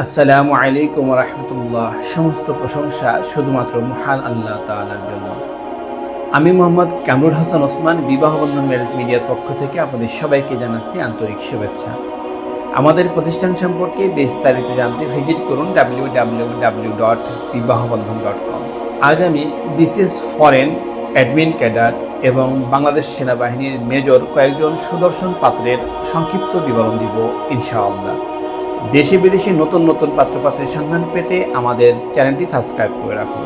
আসসালামু আলাইকুম রহমতুল্লাহ। সমস্ত প্রশংসা শুধুমাত্র মহান আল্লাহ তাআলার জন্য। আমি মোহাম্মদ কামরুল হাসান ওসমান, বিবাহ বন্ধন ম্যারেজ মিডিয়ার পক্ষ থেকে আপনাদের সবাইকে জানাচ্ছি আন্তরিক শুভেচ্ছা। আমাদের প্রতিষ্ঠান সম্পর্কে বিস্তারিত জানতে ভিজিট করুন W W W dot Bibahabandhan dot com আজ আমি বিশেষ ফরেন অ্যাডমিন ক্যাডার এবং বাংলাদেশ সেনাবাহিনীর মেজর কয়েকজন সুদর্শন পাত্রের সংক্ষিপ্ত বিবরণ দিব, ইনশাআল্লাহ। দেশে বিদেশে নতুন নতুন পাত্রপাত্রের সন্ধান পেতে আমাদের চ্যানেলটি সাবস্ক্রাইব করে রাখুন।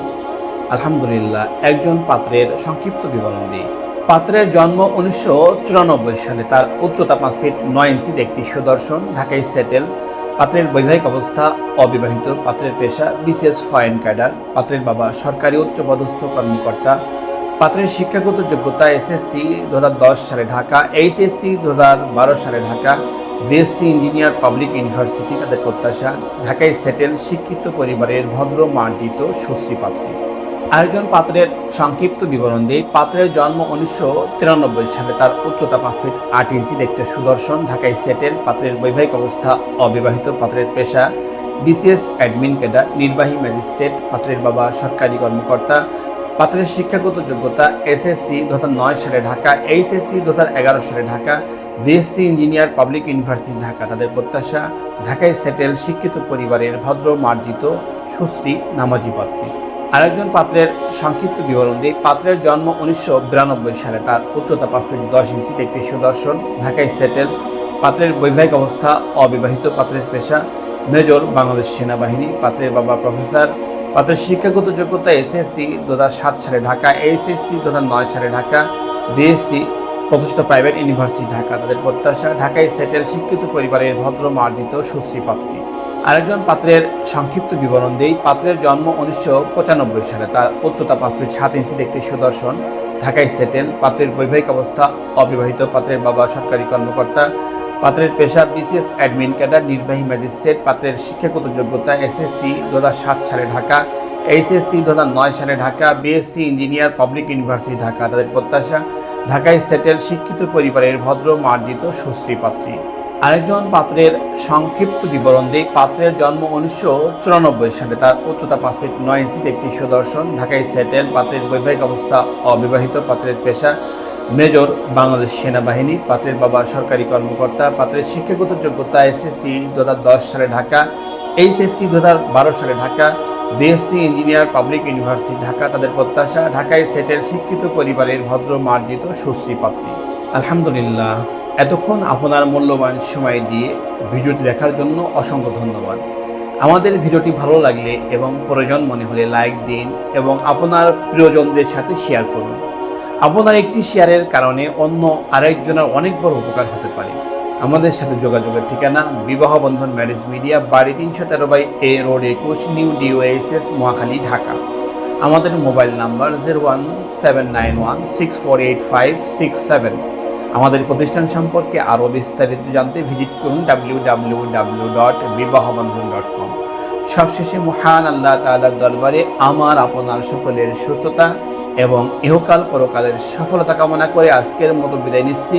আলহামদুলিল্লাহ, একজন পাত্রের সংক্ষিপ্ত বিবরণ দিই। পাত্রের জন্ম উনিশশো চুরানব্বই সালে, তার উচ্চতা পাঁচ ফিট নয় ইঞ্চি একটি সুদর্শন ঢাকায় সেটেল। পাত্রের বৈবাহিক অবস্থা অবিবাহিত। পাত্রের পেশা বিশেষ ফরেন ক্যাডার। পাত্রের বাবা সরকারি উচ্চপদস্থ কর্মকর্তা। পাত্রের শিক্ষাগত যোগ্যতা এসএসসি দু হাজার দশ সালে ঢাকা, এইচএসসি দু হাজার বারো সালে Dhaka. BSc engineer public university তাদের প্রত্যাশা, ঢাকায় সেটেল, শিক্ষিত পরিবারের ভদ্র মার্জিত সুশ্রী পাত্রী। আরেকজন পাত্রের সংক্ষিপ্ত বিবরণ দিয়ে পাত্রের জন্ম উনিশশো তিরানব্বই সালে তার উচ্চতা পাঁচ ফিট আট ইঞ্চি দেখতে সুদর্শন। ঢাকায় সেটেল, পাত্রের বৈবাহিক অবস্থা অবিবাহিত, পাত্রের পেশা বিসিএস অ্যাডমিন ক্যাডার, নির্বাহী ম্যাজিস্ট্রেট, পাত্রের বাবা সরকারি কর্মকর্তা। পাত্রের শিক্ষাগত যোগ্যতা এসএসসি দু নয় সালে ঢাকা, এইচএসসি দু এগারো সালে Dhaka. BSc engineer public university Dhaka. তাদের প্রত্যাশা, ঢাকায় সেটেল, শিক্ষিত পরিবারের ভদ্র, মার্জিত, সুশ্রী, নামাজি পাত্রী। আরেকজন পাত্রের সংক্ষিপ্ত বিবরণ দিই। পাত্রের জন্ম উনিশশো বিরানব্বই সালে। তার উচ্চতা পাঁচ ফিট দশ ইঞ্চি, একটি সুদর্শন ঢাকায় সেটেল। পাত্রের বৈবাহিক অবস্থা, অবিবাহিত পাত্রের পেশা। মেজর বাংলাদেশ সেনাবাহিনী। পাত্রের বাবা প্রফেসর। পাত্রের শিক্ষাগত যোগ্যতা এসএসসি দু সাত সালে ঢাকা এইচএসসি দু নয় সালে ঢাকা, বিএসসি প্রতিষ্ঠিত প্রাইভেট ইউনিভার্সিটি ঢাকা। তাদের প্রত্যাশা, ঢাকায় সেটেল, শিক্ষিত পরিবারের ভদ্র, মার্জিত, সুশ্রী পাত্রী। আরেকজন পাত্রের সংক্ষিপ্ত বিবরণ দেই। পাত্রের জন্ম উনিশশো পঁচানব্বই সালে। তার উচ্চতা পাঁচ ফিট সাত ইঞ্চি দেখতে সুদর্শন। ঢাকায় সেটেল। পাত্রের বৈবাহিক অবস্থা অবিবাহিত। পাত্রের বাবা সরকারি কর্মকর্তা। পাত্রের পেশা বিসিএস অ্যাডমিন ক্যাডার, নির্বাহী ম্যাজিস্ট্রেট। পাত্রের শিক্ষাগত যোগ্যতা এসএসসি দু সাত সালে ঢাকা। এইচএসসি দু নয় সালে Dhaka. BSc engineer, public university Dhaka. তাদের প্রত্যাশা ঢাকায় সেটেল শিক্ষিত পরিবারের ভদ্র, মার্জিত, সুশ্রী পাত্রী। আরেকজন পাত্রের সংক্ষিপ্ত বিবরণ দিই। পাত্রের জন্ম উনিশশো চুরানব্বই সালে। তার উচ্চতা পাঁচ ফিট নয় ইঞ্চি একটি সুদর্শন। ঢাকায় সেটেল। পাত্রের বৈবাহিক অবস্থা অবিবাহিত। পাত্রের পেশা মেজর, বাংলাদেশ সেনাবাহিনী। পাত্রের বাবা সরকারি কর্মকর্তা। পাত্রের শিক্ষাগত যোগ্যতা এসএসসি দুহাজার দশ সালে ঢাকা, এইচএসসি দুহাজার বারো সালে Dhaka. BSc engineer public university, Dhaka তাদের প্রত্যাশা, ঢাকায় সেটের শিক্ষিত পরিবারের ভদ্র মার্জিত সুশ্রী পাত্রী। আলহামদুলিল্লাহ। এতক্ষণ আপনার মূল্যবান সময় দিয়ে ভিডিওটি দেখার জন্য অসংখ্য ধন্যবাদ। আমাদের ভিডিওটি ভালো লাগলে এবং প্রয়োজন মনে হলে লাইক দিন এবং আপনার প্রিয়জনদের সাথে শেয়ার করুন। আপনার একটি শেয়ারের কারণে অন্য আরেকজনের অনেক বড় উপকার হতে পারে। আমাদের সাথে যোগাযোগের ঠিকানা বিবাহ বন্ধন ম্যারেজ মিডিয়া, বাড়ি তিনশো তেরো বাই এ রোড একুশ, নিউ ডিওএসএস মহাখালী, ঢাকা। আমাদের mobile number zero one seven nine one six four eight five six seven. আমাদের প্রতিষ্ঠান সম্পর্কে আরও বিস্তারিত জানতে ভিজিট করুন W W W dot Bibahabandhan dot com. সবশেষে মহান আল্লাহ তাআলার দরবারে আমার, আপনার সকলের সুস্থতা এবং ইহকাল পরকালের সফলতা কামনা করে আজকের মতো বিদায় নিচ্ছি।